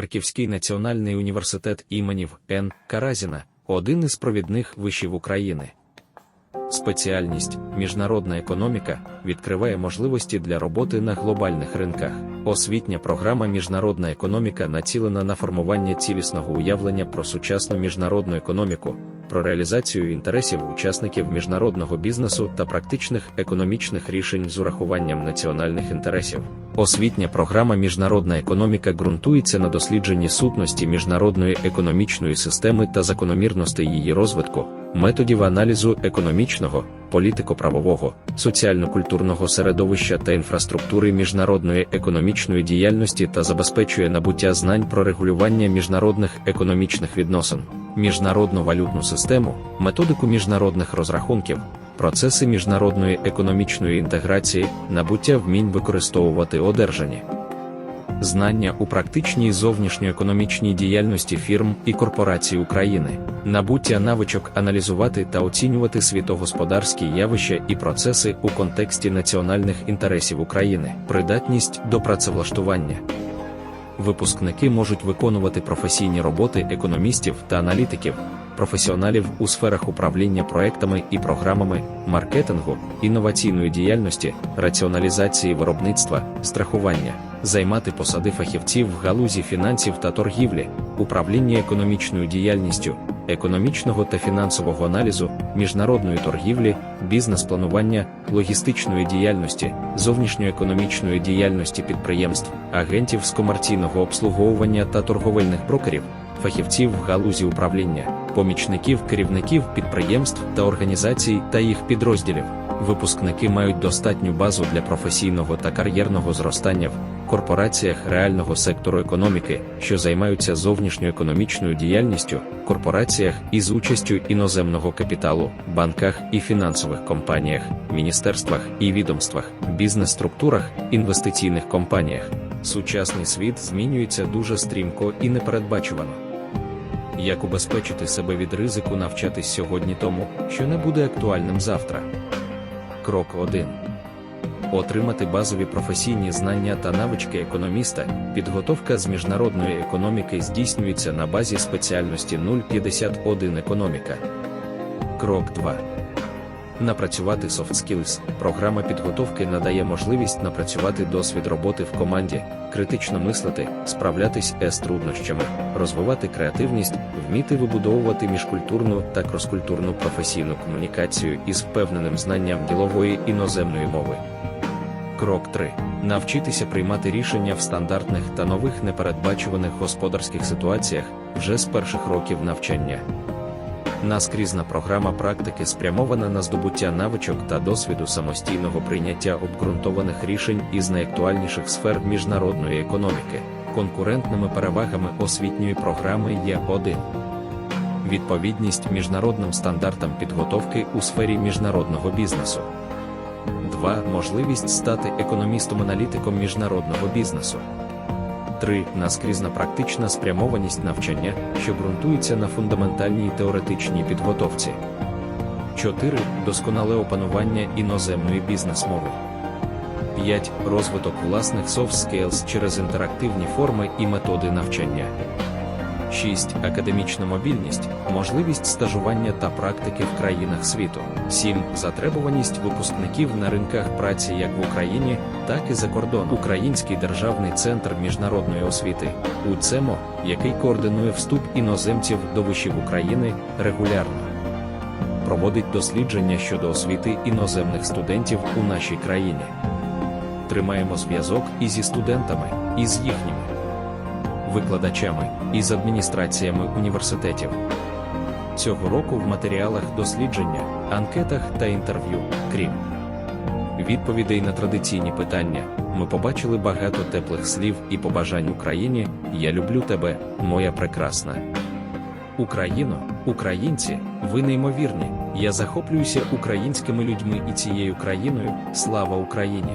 Харківський національний університет іменів Н. Каразіна один із провідних вишів України. Спеціальність міжнародна економіка відкриває можливості для роботи на глобальних ринках. Освітня програма Міжнародна економіка націлена на формування цілісного уявлення про сучасну міжнародну економіку, про реалізацію інтересів учасників міжнародного бізнесу та практичних економічних рішень з урахуванням національних інтересів. Освітня програма Міжнародна економіка ґрунтується на дослідженні сутності міжнародної економічної системи та закономірностей її розвитку, методів аналізу економічного, політико-правового, соціально-культурного середовища та інфраструктури міжнародної економічної діяльності та забезпечує набуття знань про регулювання міжнародних економічних відносин, міжнародну валютну систему, методику міжнародних розрахунків, процеси міжнародної економічної інтеграції, набуття вмінь використовувати одержані. Знання у практичній зовнішньоекономічній діяльності фірм і корпорацій України, набуття навичок аналізувати та оцінювати світогосподарські явища і процеси у контексті національних інтересів України, придатність до працевлаштування. Випускники можуть виконувати професійні роботи економістів та аналітиків, професіоналів у сферах управління проектами і програмами, маркетингу, інноваційної діяльності, раціоналізації виробництва, страхування, займати посади фахівців в галузі фінансів та торгівлі, управління економічною діяльністю, економічного та фінансового аналізу, міжнародної торгівлі, бізнес-планування, логістичної діяльності, зовнішньоекономічної діяльності підприємств, агентів з комерційного обслуговування та торговельних брокерів, фахівців в галузі управління, помічників керівників підприємств та організацій та їх підрозділів. Випускники мають достатню базу для професійного та кар'єрного зростання в корпораціях реального сектору економіки, що займаються зовнішньоекономічною діяльністю, корпораціях із участю іноземного капіталу, банках і фінансових компаніях, міністерствах і відомствах, бізнес-структурах, інвестиційних компаніях. Сучасний світ змінюється дуже стрімко і непередбачувано. Як убезпечити себе від ризику навчатись сьогодні тому, що не буде актуальним завтра? Крок 1. Отримати базові професійні знання та навички економіста. Підготовка з міжнародної економіки здійснюється на базі спеціальності 051 економіка. Крок 2. Напрацювати soft skills. Програма підготовки надає можливість напрацювати досвід роботи в команді, критично мислити, справлятись з труднощами, розвивати креативність, вміти вибудовувати міжкультурну та кроскультурну професійну комунікацію із впевненим знанням ділової іноземної мови. Крок 3. Навчитися приймати рішення в стандартних та нових непередбачуваних господарських ситуаціях вже з перших років навчання. Наскрізна програма практики спрямована на здобуття навичок та досвіду самостійного прийняття обґрунтованих рішень із найактуальніших сфер міжнародної економіки. Конкурентними перевагами освітньої програми є 1. Відповідність міжнародним стандартам підготовки у сфері міжнародного бізнесу. 2. Можливість стати економістом-аналітиком міжнародного бізнесу. 3. Наскрізна практична спрямованість навчання, що ґрунтується на фундаментальній теоретичній підготовці. 4. Досконале опанування іноземної бізнес-мови. 5. Розвиток власних soft skills через інтерактивні форми і методи навчання. 6. Академічна мобільність, можливість стажування та практики в країнах світу. 7. Затребуваність випускників на ринках праці як в Україні, так і за кордоном. Український державний центр міжнародної освіти УЦЕМО, який координує вступ іноземців до вишів України регулярно. Проводить дослідження щодо освіти іноземних студентів у нашій країні. Тримаємо зв'язок і зі студентами, і з їхніми викладачами і з адміністраціями університетів. Цього року в матеріалах дослідження, анкетах та інтерв'ю, крім відповідей на традиційні питання, ми побачили багато теплих слів і побажань Україні. Я люблю тебе, моя прекрасна. Україно, українці, ви неймовірні. Я захоплююся українськими людьми і цією країною. Слава Україні!